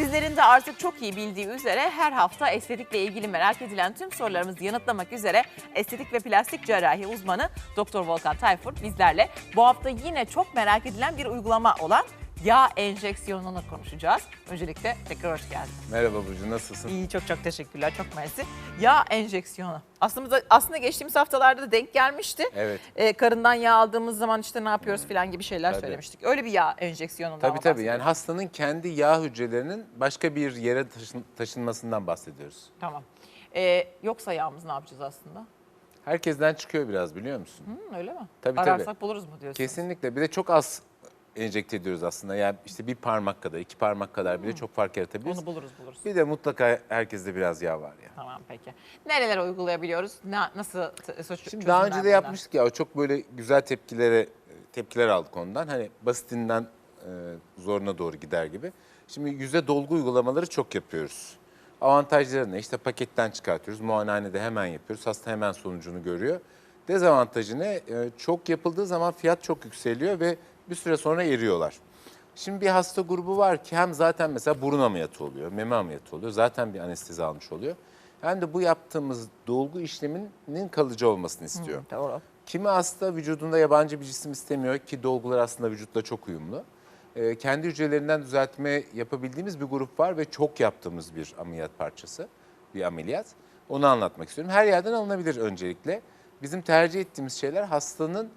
Sizlerin de artık çok iyi bildiği üzere her hafta estetikle ilgili merak edilen tüm sorularımızı yanıtlamak üzere estetik ve plastik cerrahi uzmanı Dr. Volkan Tayfur bizlerle. Bu hafta yine çok merak edilen bir uygulama olan yağ enjeksiyonunu konuşacağız. Öncelikle tekrar hoş geldin. Merhaba Burcu, nasılsın? İyi çok çok teşekkürler çok mersi. Yağ enjeksiyonu. Aslında aslında geçtiğimiz haftalarda da denk gelmişti. Evet. Ee, karından yağ aldığımız zaman işte ne yapıyoruz falan gibi şeyler Tabii. söylemiştik. Öyle bir yağ enjeksiyonundan Tabii tabii. Yani hastanın kendi yağ hücrelerinin başka bir yere taşın- taşınmasından bahsediyoruz. Tamam. Ee, yoksa yağımız ne yapacağız aslında? Herkesten çıkıyor biraz biliyor musun? Hı, öyle mi? Tabii, tabii. Ararsak buluruz mu diyorsun? Kesinlikle. Bir de çok az enjekte ediyoruz aslında. Yani işte bir parmak kadar, iki parmak kadar bile çok fark yaratabiliriz. Onu buluruz buluruz. Bir de mutlaka herkeste biraz yağ var ya. Tamam peki. Nerelere uygulayabiliyoruz? Ne, nasıl t- çö- Şimdi daha önce de yapmıştık ya o çok böyle güzel tepkilere tepkiler aldık ondan. Hani basitinden e, zoruna doğru gider gibi. Şimdi yüze dolgu uygulamaları çok yapıyoruz. Avantajları ne? İşte paketten çıkartıyoruz. Muayenehanede hemen yapıyoruz. Hasta hemen sonucunu görüyor. Dezavantajı ne? E, çok yapıldığı zaman fiyat çok yükseliyor ve bir süre sonra eriyorlar. Şimdi bir hasta grubu var ki hem zaten mesela burun ameliyatı oluyor, meme ameliyatı oluyor. Zaten bir anestezi almış oluyor. Hem de bu yaptığımız dolgu işleminin kalıcı olmasını istiyor. Hı, doğru. Kimi hasta vücudunda yabancı bir cisim istemiyor ki dolgular aslında vücutla çok uyumlu. Ee, kendi hücrelerinden düzeltme yapabildiğimiz bir grup var ve çok yaptığımız bir ameliyat parçası, bir ameliyat. Onu anlatmak istiyorum. Her yerden alınabilir öncelikle. Bizim tercih ettiğimiz şeyler hastanın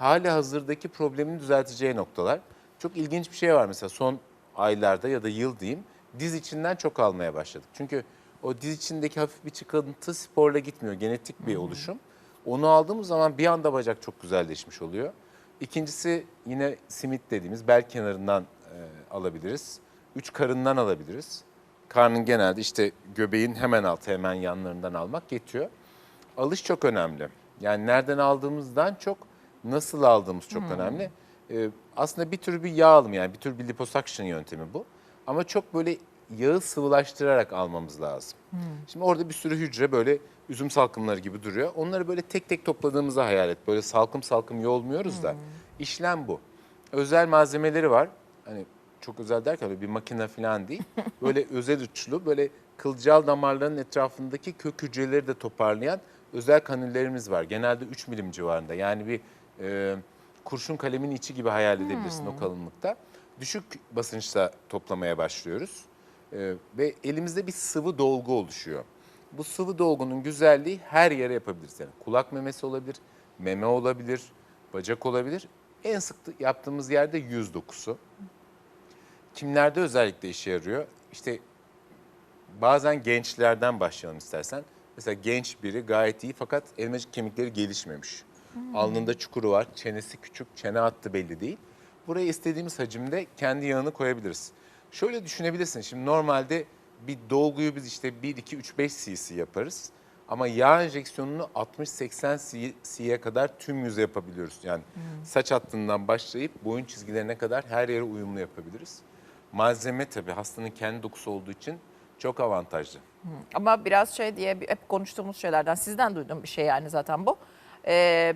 hali hazırdaki problemini düzelteceği noktalar. Çok ilginç bir şey var mesela son aylarda ya da yıl diyeyim diz içinden çok almaya başladık. Çünkü o diz içindeki hafif bir çıkıntı sporla gitmiyor. Genetik bir oluşum. Onu aldığımız zaman bir anda bacak çok güzelleşmiş oluyor. İkincisi yine simit dediğimiz bel kenarından e, alabiliriz. Üç karından alabiliriz. Karnın genelde işte göbeğin hemen altı hemen yanlarından almak yetiyor. Alış çok önemli. Yani nereden aldığımızdan çok nasıl aldığımız çok önemli. Ee, aslında bir tür bir yağ alımı yani bir tür bir liposuction yöntemi bu. Ama çok böyle yağı sıvılaştırarak almamız lazım. Şimdi orada bir sürü hücre böyle üzüm salkımları gibi duruyor. Onları böyle tek tek topladığımızı hayal et. Böyle salkım salkım yolmuyoruz da. İşlem bu. Özel malzemeleri var. Hani çok özel derken öyle bir makine falan değil. Böyle özel uçlu böyle kılcal damarların etrafındaki kök hücreleri de toparlayan özel kanüllerimiz var. Genelde 3 milim civarında. Yani bir e, kurşun kalemin içi gibi hayal edebilirsin o kalınlıkta. Düşük basınçta toplamaya başlıyoruz. E, ve elimizde bir sıvı dolgu oluşuyor. Bu sıvı dolgunun güzelliği her yere yapabiliriz. Yani kulak memesi olabilir, meme olabilir, bacak olabilir. En sık yaptığımız yerde yüz dokusu. Kimlerde özellikle işe yarıyor? İşte bazen gençlerden başlayalım istersen. Mesela genç biri gayet iyi fakat elmacık kemikleri gelişmemiş. Alnında çukuru var, çenesi küçük, çene hattı belli değil. Buraya istediğimiz hacimde kendi yağını koyabiliriz. Şöyle düşünebilirsin. Şimdi normalde bir dolguyu biz işte 1, 2, 3, 5 cc yaparız. Ama yağ enjeksiyonunu 60-80 cc'ye kadar tüm yüze yapabiliyoruz. Yani saç hattından başlayıp boyun çizgilerine kadar her yere uyumlu yapabiliriz. Malzeme tabii hastanın kendi dokusu olduğu için çok avantajlı. Ama biraz şey diye hep konuştuğumuz şeylerden sizden duyduğum bir şey yani zaten bu. Ee,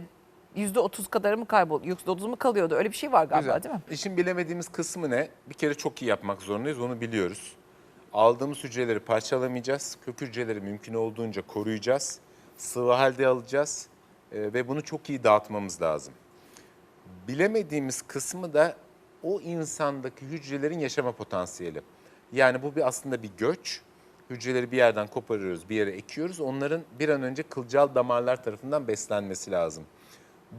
%30 kadarı mı kayboluyor? %30 mu kalıyordu? Öyle bir şey var galiba Güzel. değil mi? İşin bilemediğimiz kısmı ne? Bir kere çok iyi yapmak zorundayız, onu biliyoruz. Aldığımız hücreleri parçalamayacağız. Kök hücreleri mümkün olduğunca koruyacağız. Sıvı halde alacağız Ee, ve bunu çok iyi dağıtmamız lazım. Bilemediğimiz kısmı da o insandaki hücrelerin yaşama potansiyeli. Yani bu bir aslında bir göç. Hücreleri bir yerden koparıyoruz, bir yere ekiyoruz. Onların bir an önce kılcal damarlar tarafından beslenmesi lazım.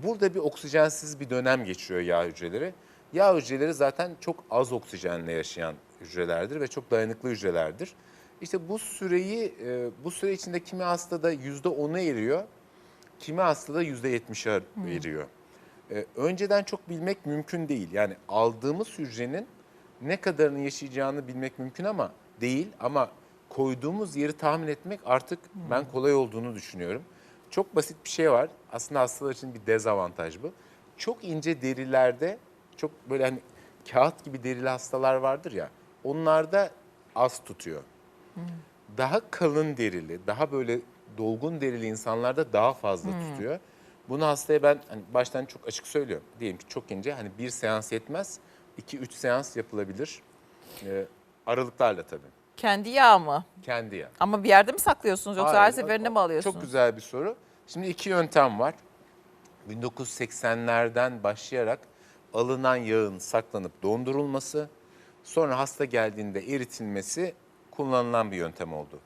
Burada bir oksijensiz bir dönem geçiyor yağ hücreleri. Yağ hücreleri zaten çok az oksijenle yaşayan hücrelerdir ve çok dayanıklı hücrelerdir. İşte bu süreyi, e, bu süre içinde kimi hastada yüzde 10'a eriyor, kimi hastada yüzde 70'e eriyor. E, önceden çok bilmek mümkün değil. Yani aldığımız hücrenin ne kadarını yaşayacağını bilmek mümkün ama değil. Ama koyduğumuz yeri tahmin etmek artık ben kolay olduğunu düşünüyorum. Çok basit bir şey var. Aslında hastalar için bir dezavantaj bu. Çok ince derilerde, çok böyle hani kağıt gibi derili hastalar vardır ya. Onlarda az tutuyor. Daha kalın derili, daha böyle dolgun derili insanlarda daha fazla tutuyor. Bunu hastaya ben hani baştan çok açık söylüyorum. Diyelim ki çok ince hani bir seans yetmez. 2-3 seans yapılabilir. Ee, Aralıklarla tabii. Kendi yağ mı? Kendi yağ. Ama bir yerde mi saklıyorsunuz yoksa Hayır, her seferinde mi alıyorsunuz? Çok güzel bir soru. Şimdi iki yöntem var. 1980'lerden başlayarak alınan yağın saklanıp dondurulması, sonra hasta geldiğinde eritilmesi kullanılan bir yöntem oldu.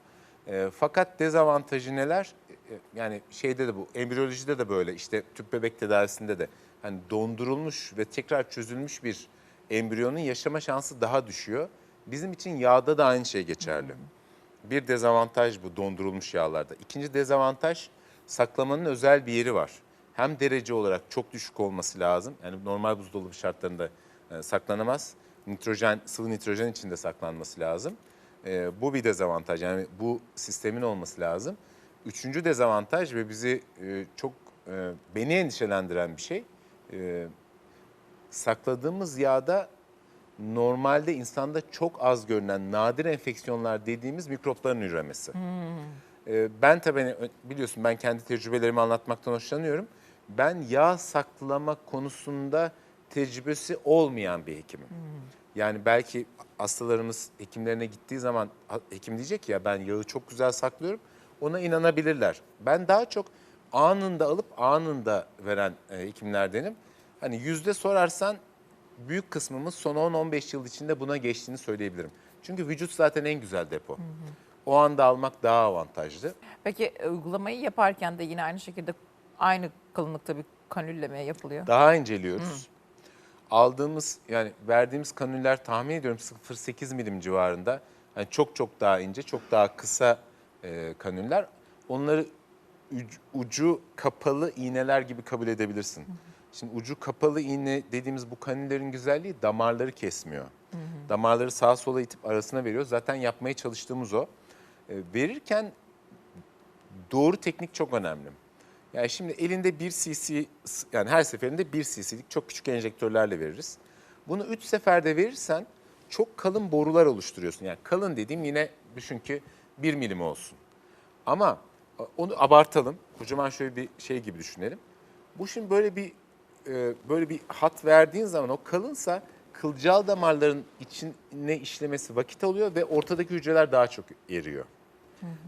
E, fakat dezavantajı neler? E, yani şeyde de bu, embriyolojide de böyle, işte tüp bebek tedavisinde de hani dondurulmuş ve tekrar çözülmüş bir embriyonun yaşama şansı daha düşüyor. Bizim için yağda da aynı şey geçerli. Bir dezavantaj bu dondurulmuş yağlarda. İkinci dezavantaj saklamanın özel bir yeri var. Hem derece olarak çok düşük olması lazım. Yani normal buzdolabı şartlarında e, saklanamaz. Nitrojen, sıvı nitrojen içinde saklanması lazım. E, bu bir dezavantaj. Yani bu sistemin olması lazım. Üçüncü dezavantaj ve bizi e, çok e, beni endişelendiren bir şey. E, sakladığımız yağda normalde insanda çok az görünen nadir enfeksiyonlar dediğimiz mikropların üremesi. Ee, ben tabii hani, biliyorsun ben kendi tecrübelerimi anlatmaktan hoşlanıyorum. Ben yağ saklama konusunda tecrübesi olmayan bir hekimim. Yani belki hastalarımız hekimlerine gittiği zaman hekim diyecek ya ben yağı çok güzel saklıyorum. Ona inanabilirler. Ben daha çok anında alıp anında veren e, hekimlerdenim. Hani yüzde sorarsan büyük kısmımız son 10-15 yıl içinde buna geçtiğini söyleyebilirim. Çünkü vücut zaten en güzel depo. O anda almak daha avantajlı. Peki e, uygulamayı yaparken de yine aynı şekilde aynı kalınlıkta bir kanülle mi yapılıyor? Daha inceliyoruz. Aldığımız yani verdiğimiz kanüller tahmin ediyorum 0.8 milim civarında. Hani çok çok daha ince, çok daha kısa e, kanüller. Onları ucu, ucu kapalı iğneler gibi kabul edebilirsin. Şimdi ucu kapalı iğne dediğimiz bu kanüllerin güzelliği damarları kesmiyor. Damarları sağa sola itip arasına veriyor. Zaten yapmaya çalıştığımız o. E, verirken doğru teknik çok önemli. Yani şimdi elinde 1 cc yani her seferinde 1 cc'lik çok küçük enjektörlerle veririz. Bunu 3 seferde verirsen çok kalın borular oluşturuyorsun. Yani kalın dediğim yine düşün ki 1 milim olsun. Ama onu abartalım. Kocaman şöyle bir şey gibi düşünelim. Bu şimdi böyle bir e, böyle bir hat verdiğin zaman o kalınsa kılcal damarların içine işlemesi vakit alıyor ve ortadaki hücreler daha çok eriyor.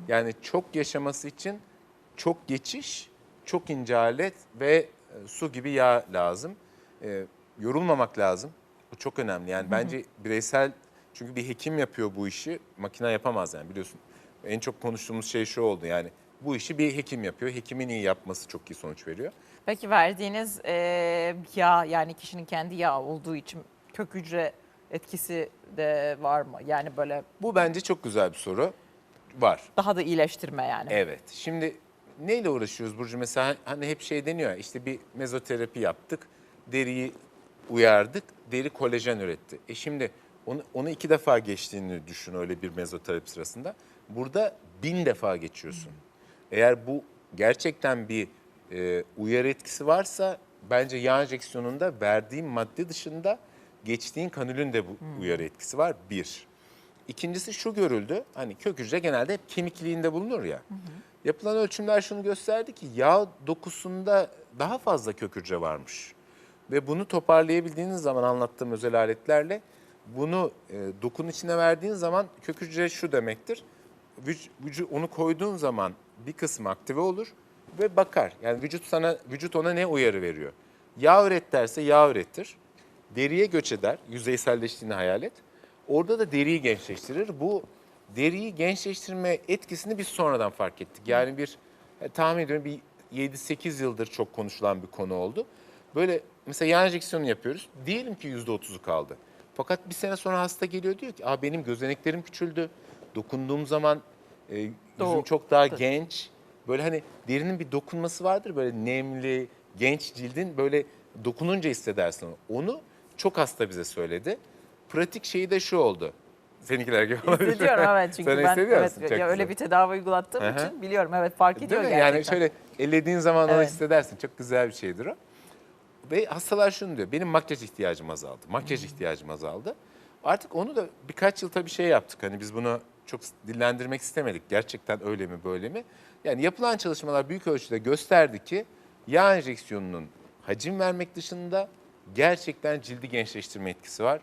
Yani çok yaşaması için çok geçiş, çok ince alet ve e, su gibi yağ lazım. E, yorulmamak lazım. Bu çok önemli. Yani bence bireysel çünkü bir hekim yapıyor bu işi, makine yapamaz yani biliyorsun. En çok konuştuğumuz şey şu oldu yani bu işi bir hekim yapıyor. Hekimin iyi yapması çok iyi sonuç veriyor. Peki verdiğiniz e, yağ yani kişinin kendi yağı olduğu için kök hücre etkisi de var mı? Yani böyle Bu bence çok güzel bir soru. Var. daha da iyileştirme yani. Evet. Şimdi neyle uğraşıyoruz Burcu? Mesela hani hep şey deniyor ya, işte bir mezoterapi yaptık, deriyi uyardık, deri kolajen üretti. E şimdi onu, onu iki defa geçtiğini düşün öyle bir mezoterapi sırasında. Burada bin defa geçiyorsun. Eğer bu gerçekten bir e, uyarı etkisi varsa bence yağ enjeksiyonunda verdiğim madde dışında geçtiğin kanülün de bu uyarı etkisi var. Bir. İkincisi şu görüldü. Hani kök hücre genelde hep kemikliğinde bulunur ya. Yapılan ölçümler şunu gösterdi ki yağ dokusunda daha fazla kök hücre varmış. Ve bunu toparlayabildiğiniz zaman anlattığım özel aletlerle bunu e, dokun içine verdiğin zaman kök hücre şu demektir. Vüc, vücu- onu koyduğun zaman bir kısmı aktive olur ve bakar. Yani vücut sana vücut ona ne uyarı veriyor? Yağ üret derse yağ üretir. Deriye göç eder. Yüzeyselleştiğini hayal et. Orada da deriyi gençleştirir. Bu deriyi gençleştirme etkisini biz sonradan fark ettik. Yani bir e, tahmin ediyorum bir 7-8 yıldır çok konuşulan bir konu oldu. Böyle mesela yağ enjeksiyonu yapıyoruz. Diyelim ki %30'u kaldı. Fakat bir sene sonra hasta geliyor diyor ki Aa, benim gözeneklerim küçüldü. Dokunduğum zaman e, yüzüm Doğru. çok daha genç. Böyle hani derinin bir dokunması vardır böyle nemli, genç cildin böyle dokununca hissedersin onu. Onu çok hasta bize söyledi. Pratik şeyi de şu oldu. Seninkiler gibi olabilir. Hissediyorum evet çünkü Sen ben evet, ya öyle bir tedavi uygulattığım hı. için biliyorum evet fark Değil ediyor mi? gerçekten. Yani şöyle ellediğin zaman onu Evet. hissedersin. Çok güzel bir şeydir o. Ve hastalar şunu diyor. Benim makyaj ihtiyacım azaldı. Makyaj ihtiyacım azaldı. Artık onu da birkaç yıl tabii şey yaptık. Hani biz bunu çok dillendirmek istemedik. Gerçekten öyle mi böyle mi? Yani yapılan çalışmalar büyük ölçüde gösterdi ki yağ enjeksiyonunun hacim vermek dışında gerçekten cildi gençleştirme etkisi var.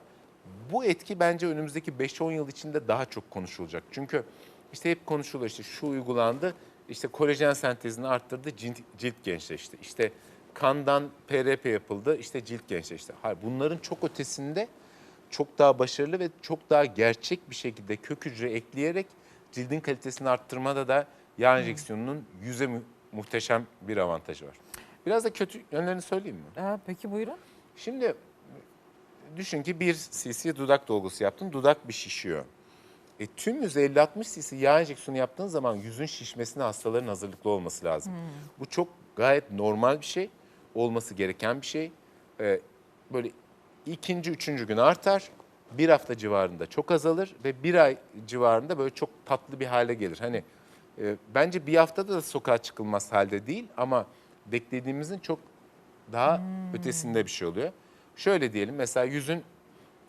Bu etki bence önümüzdeki 5-10 yıl içinde daha çok konuşulacak. Çünkü işte hep konuşuluyor işte şu uygulandı, işte kolajen sentezini arttırdı, cilt, cilt gençleşti. İşte kandan PRP yapıldı, işte cilt gençleşti. Hayır, bunların çok ötesinde çok daha başarılı ve çok daha gerçek bir şekilde kök hücre ekleyerek cildin kalitesini arttırmada da yağ enjeksiyonunun yüze mu- muhteşem bir avantajı var. Biraz da kötü yönlerini söyleyeyim mi? Ee, peki buyurun. Şimdi düşün ki 1 cc dudak dolgusu yaptın, dudak bir şişiyor. E, tüm yüze 50-60 cc yağ enjeksiyonu yaptığın zaman yüzün şişmesine hastaların hazırlıklı olması lazım. Bu çok gayet normal bir şey, olması gereken bir şey. E, böyle ikinci, üçüncü gün artar, bir hafta civarında çok azalır ve bir ay civarında böyle çok tatlı bir hale gelir. Hani e, bence bir haftada da sokağa çıkılmaz halde değil ama beklediğimizin çok daha ötesinde bir şey oluyor. Şöyle diyelim mesela yüzün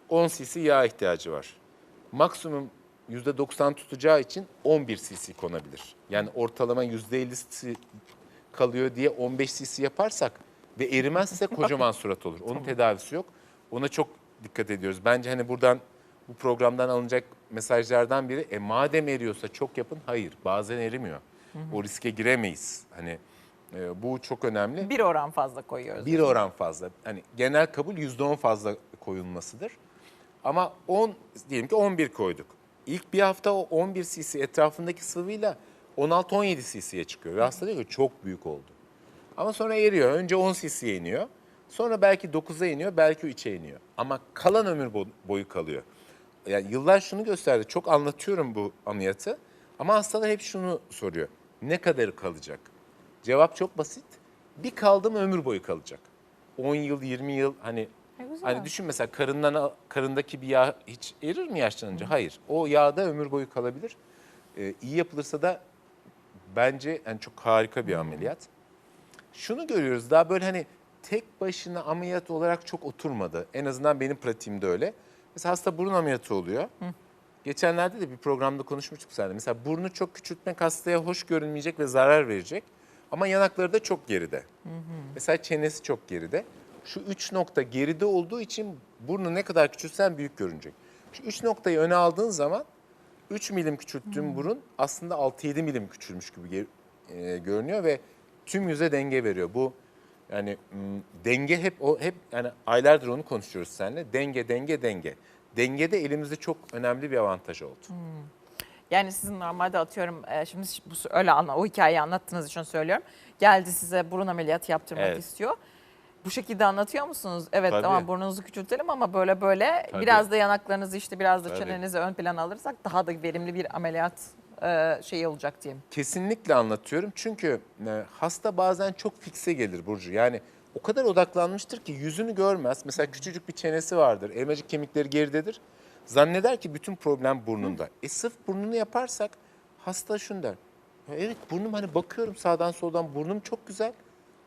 10 cc yağ ihtiyacı var. Maksimum %90 tutacağı için 11 cc konabilir. Yani ortalama %50 kalıyor diye 15 cc yaparsak ve erimezse kocaman surat olur. Onun tedavisi yok. Ona çok dikkat ediyoruz. Bence hani buradan bu programdan alınacak mesajlardan biri e madem eriyorsa çok yapın. Hayır bazen erimiyor. O riske giremeyiz. Hani e, bu çok önemli. Bir oran fazla koyuyoruz. Bir oran fazla. Hani genel kabul %10 fazla koyulmasıdır. Ama 10 diyelim ki 11 koyduk. İlk bir hafta o 11 cc etrafındaki sıvıyla 16-17 cc'ye çıkıyor. Ve hasta diyor ki çok büyük oldu. Ama sonra eriyor. Önce 10 cc'ye iniyor. Sonra belki 9'a iniyor, belki 3'e iniyor. Ama kalan ömür bo- boyu kalıyor. Yani yıllar şunu gösterdi. Çok anlatıyorum bu ameliyatı. Ama hastalar hep şunu soruyor. Ne kadarı kalacak? Cevap çok basit. Bir kaldı mı ömür boyu kalacak. 10 yıl, 20 yıl hani güzel. hani düşün mesela karından karındaki bir yağ hiç erir mi yaşlanınca? Hayır. O yağda ömür boyu kalabilir. Ee, iyi yapılırsa da bence yani çok harika bir ameliyat. Şunu görüyoruz daha böyle hani tek başına ameliyat olarak çok oturmadı. En azından benim pratiğimde öyle. Mesela hasta burun ameliyatı oluyor. Geçenlerde de bir programda konuşmuştuk seninle. Mesela burnu çok küçültmek hastaya hoş görünmeyecek ve zarar verecek. Ama yanakları da çok geride. Mesela çenesi çok geride. Şu üç nokta geride olduğu için burnu ne kadar küçültsen büyük görünecek. Şu üç noktayı öne aldığın zaman 3 milim küçülttüğün burun aslında 6-7 milim küçülmüş gibi e, görünüyor ve tüm yüze denge veriyor. Bu yani denge hep o hep yani aylardır onu konuşuyoruz seninle. Denge denge denge. Dengede elimizde çok önemli bir avantaj oldu. Yani sizin normalde atıyorum e, şimdi bu öyle anla o hikayeyi anlattığınız için söylüyorum. Geldi size burun ameliyatı yaptırmak Evet. istiyor. Bu şekilde anlatıyor musunuz? Evet Tabii. tamam burnunuzu küçültelim ama böyle böyle Tabii. biraz da yanaklarınızı işte biraz da Tabii. çenenizi ön plana alırsak daha da verimli bir ameliyat e, şeyi olacak diyeyim. Kesinlikle anlatıyorum çünkü e, hasta bazen çok fikse gelir Burcu. Yani o kadar odaklanmıştır ki yüzünü görmez. Mesela küçücük bir çenesi vardır, elmacık kemikleri geridedir. Zanneder ki bütün problem burnunda. E sırf burnunu yaparsak hasta şunu der. "Ya evet burnum hani bakıyorum sağdan soldan burnum çok güzel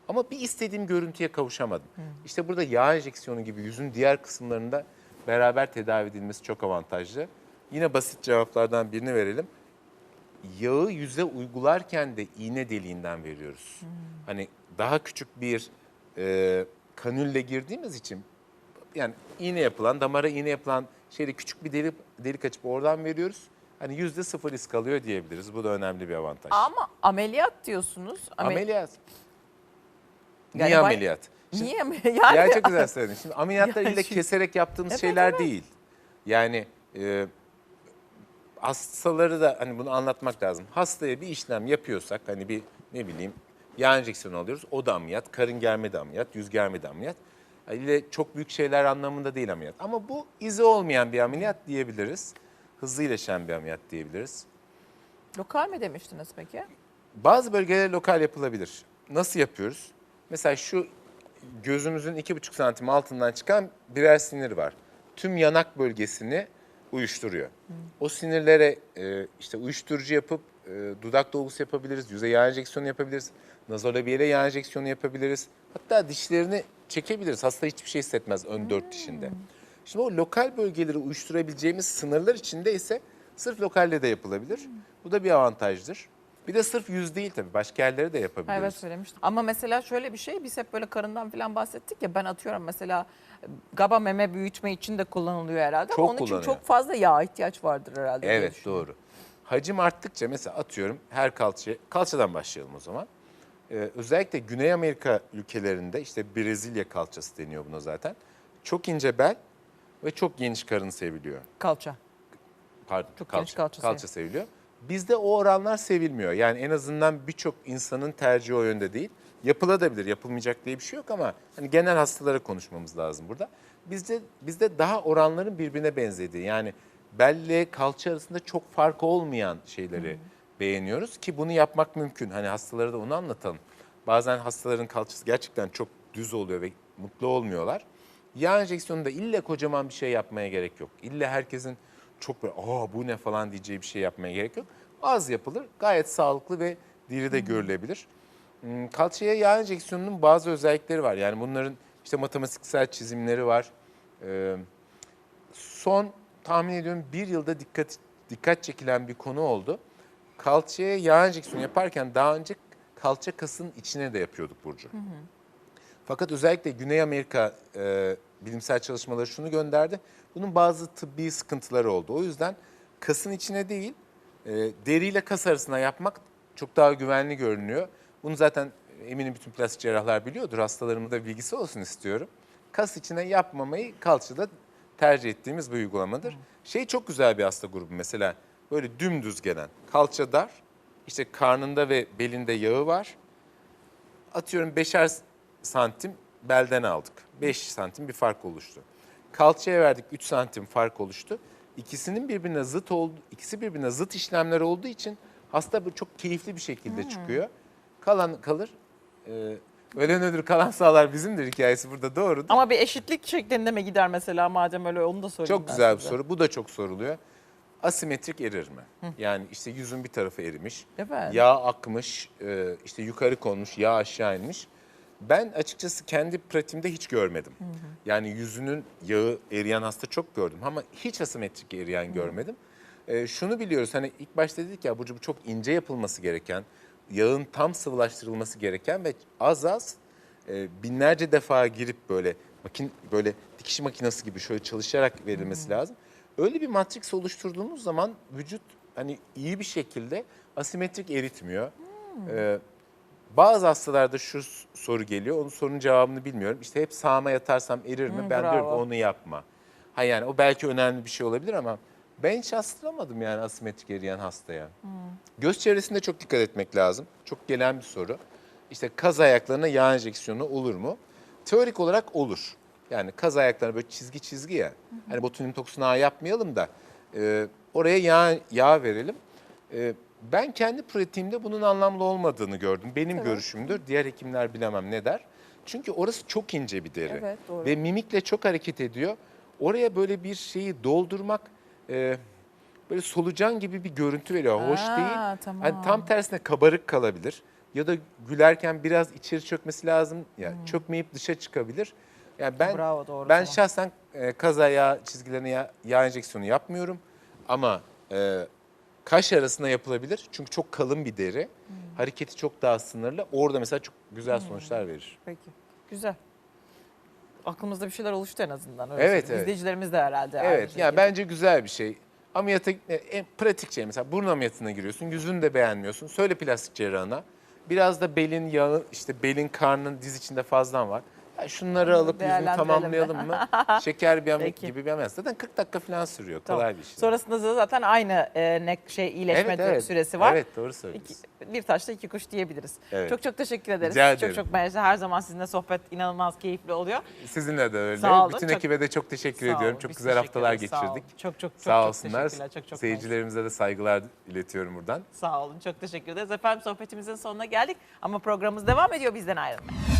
ama bir istediğim görüntüye kavuşamadım. İşte burada yağ enjeksiyonu gibi yüzün diğer kısımlarında beraber tedavi edilmesi çok avantajlı. Yine basit cevaplardan birini verelim yağı yüze uygularken de iğne deliğinden veriyoruz. Hani daha küçük bir e, kanülle girdiğimiz için yani iğne yapılan, damara iğne yapılan şeyde küçük bir delik, delik açıp oradan veriyoruz. Hani yüzde sıfır risk alıyor diyebiliriz. Bu da önemli bir avantaj. Ama ameliyat diyorsunuz. Amel- ameliyat. Niye ameliyat? Şimdi- Niye mi? Yani, çok güzel söyledin. Şimdi ameliyatlar Yani ille şu- keserek yaptığımız Evet, şeyler evet. değil. Yani e, hastaları da hani bunu anlatmak lazım. Hastaya bir işlem yapıyorsak hani bir ne bileyim yağ enjeksiyonu alıyoruz. O da ameliyat. Karın germe de ameliyat. Yüz germe de ameliyat. İlle çok büyük şeyler anlamında değil ameliyat. Ama bu izi olmayan bir ameliyat diyebiliriz. Hızlı iyileşen bir ameliyat diyebiliriz. Lokal mi demiştiniz peki? Bazı bölgelere lokal yapılabilir. Nasıl yapıyoruz? Mesela şu gözümüzün iki buçuk santim altından çıkan birer sinir var. Tüm yanak bölgesini uyuşturuyor. O sinirlere e, işte uyuşturucu yapıp e, dudak dolgusu yapabiliriz, yüzey yağ enjeksiyonu yapabiliriz, nazolabiyele yağ enjeksiyonu yapabiliriz. Hatta dişlerini çekebiliriz. Hasta hiçbir şey hissetmez ön dört dişinde. Şimdi o lokal bölgeleri uyuşturabileceğimiz sınırlar içinde ise sırf lokalle de yapılabilir. Bu da bir avantajdır. Bir de sırf yüz değil tabii. Başka yerlere de yapabiliyoruz. Evet söylemiştim. Ama mesela şöyle bir şey biz hep böyle karından falan bahsettik ya ben atıyorum mesela gaba meme büyütme için de kullanılıyor herhalde. Çok ama onun için çok fazla yağ ihtiyaç vardır herhalde. diye Evet düşünüyorum. doğru. Hacim arttıkça mesela atıyorum her kalça, kalçadan başlayalım o zaman. Ee, özellikle Güney Amerika ülkelerinde işte Brezilya kalçası deniyor buna zaten. Çok ince bel ve çok geniş karın seviliyor. Kalça. Pardon, Çok kalça, geniş kalça kalça seviliyor. Bizde o oranlar sevilmiyor. Yani en azından birçok insanın tercihi o yönde değil. Yapılabilir, yapılmayacak diye bir şey yok ama hani genel hastalara konuşmamız lazım burada. Bizde bizde daha oranların birbirine benzediği yani belle kalça arasında çok fark olmayan şeyleri beğeniyoruz ki bunu yapmak mümkün. Hani hastalara da onu anlatalım. Bazen hastaların kalçası gerçekten çok düz oluyor ve mutlu olmuyorlar. Yağ enjeksiyonunda ille kocaman bir şey yapmaya gerek yok. İlle herkesin çok böyle aa bu ne falan diyeceği bir şey yapmaya gerek yok. Az yapılır gayet sağlıklı ve diri de görülebilir. Hmm, Kalçaya yağ enjeksiyonunun bazı özellikleri var. Yani bunların işte matematiksel çizimleri var. Ee, son tahmin ediyorum bir yılda dikkat dikkat çekilen bir konu oldu. Kalçaya yağ enjeksiyonu yaparken daha önce kalça kasın içine de yapıyorduk Burcu. Fakat özellikle Güney Amerika e, bilimsel çalışmaları şunu gönderdi. Bunun bazı tıbbi sıkıntıları oldu. O yüzden kasın içine değil, e, deriyle kas arasına yapmak çok daha güvenli görünüyor. Bunu zaten eminim bütün plastik cerrahlar biliyordur. Hastalarımın da bilgisi olsun istiyorum. Kas içine yapmamayı kalçada tercih ettiğimiz bir uygulamadır. Şey çok güzel bir hasta grubu mesela. Böyle dümdüz gelen, kalça dar, işte karnında ve belinde yağı var atıyorum beşer santim belden aldık. 5 santim bir fark oluştu. Kalçaya verdik 3 santim fark oluştu. İkisinin birbirine zıt oldu, ikisi birbirine zıt işlemler olduğu için hasta bu çok keyifli bir şekilde çıkıyor. Kalan kalır. Ee, ölen ölür kalan sağlar bizimdir hikayesi burada doğru. Ama bir eşitlik şeklinde mi gider mesela madem öyle onu da söyleyeyim Çok güzel bir size. soru. Bu da çok soruluyor. Asimetrik erir mi? Yani işte yüzün bir tarafı erimiş. Mi? Yağ akmış, e, işte yukarı konmuş, yağ aşağı inmiş. Ben açıkçası kendi pratiğimde hiç görmedim. Yani yüzünün yağı eriyen hasta çok gördüm ama hiç asimetrik eriyen görmedim. E, şunu biliyoruz hani ilk başta dedik ya Burcu bu çok ince yapılması gereken, yağın tam sıvılaştırılması gereken ve az az e, binlerce defa girip böyle makin böyle dikiş makinesi gibi şöyle çalışarak verilmesi lazım. Öyle bir matris oluşturduğumuz zaman vücut hani iyi bir şekilde asimetrik eritmiyor. Ee, bazı hastalarda şu soru geliyor. Onun sorunun cevabını bilmiyorum. İşte hep sağıma yatarsam erir mi? Hı, ben diyorum ki bravo. onu yapma. Ha yani o belki önemli bir şey olabilir ama ben hiç rastlamadım yani asimetrik eriyen hastaya. Göz çevresinde çok dikkat etmek lazım. Çok gelen bir soru. İşte kaz ayaklarına yağ enjeksiyonu olur mu? Teorik olarak olur. Yani kaz ayaklarına böyle çizgi çizgi ya. Hani botulinum toksini ağı yapmayalım da e, oraya yağ, yağ verelim. E, ben kendi pratiğimde bunun anlamlı olmadığını gördüm. Benim Evet. görüşümdür. Diğer hekimler bilemem ne der. Çünkü orası çok ince bir deri. Evet, doğru. Ve mimikle çok hareket ediyor. Oraya böyle bir şeyi doldurmak e, böyle solucan gibi bir görüntü veriyor. Hoş Aa, değil. tamam. Hani tam tersine kabarık kalabilir. Ya da gülerken biraz içeri çökmesi lazım. Ya çökmeyip dışa çıkabilir. Yani ben Hmm. Bravo, doğru, ben tamam. şahsen e, kaz ayağı çizgilerine yağ, yağ enjeksiyonu yapmıyorum. Ama e, kaş arasına yapılabilir. Çünkü çok kalın bir deri. Hmm. Hareketi çok daha sınırlı. Orada mesela çok güzel sonuçlar verir. Peki. Güzel. Aklımızda bir şeyler oluştu en azından. Öyle Evet, evet. İzleyicilerimiz de herhalde. Evet, yani şekilde. bence güzel bir şey. Ameliyata e, en pratik şey mesela burun ameliyatına giriyorsun, yüzünü de beğenmiyorsun. Söyle plastik cerrahına. Biraz da belin yağı, işte belin karnın diz içinde fazlan var. Ya şunları alıp yüzünü tamamlayalım mı? Şeker bir ameliyat Peki. gibi bir ameliyat. Zaten 40 dakika falan sürüyor. Tamam. Kolay bir iş. Sonrasında da zaten aynı e, ne şey iyileşme Evet, evet. süresi var. Evet, doğru söylüyorsun. İki- bir taşla iki kuş diyebiliriz. Evet. Çok çok teşekkür ederiz. Rica çok ederim. çok mersi. Her zaman sizinle sohbet inanılmaz keyifli oluyor. Sizinle de öyle. Sağ olun, Bütün çok- ekibe de çok teşekkür Sağ ediyorum. olun, Çok biz güzel haftalar ederiz. Sağ olun. geçirdik. Çok çok Sağ çok olsunlar. Çok çok mersi. Seyircilerimize de saygılar iletiyorum buradan. Sağ olun. Çok teşekkür ederiz. Efendim sohbetimizin sonuna geldik ama programımız devam ediyor bizden ayrılmayın.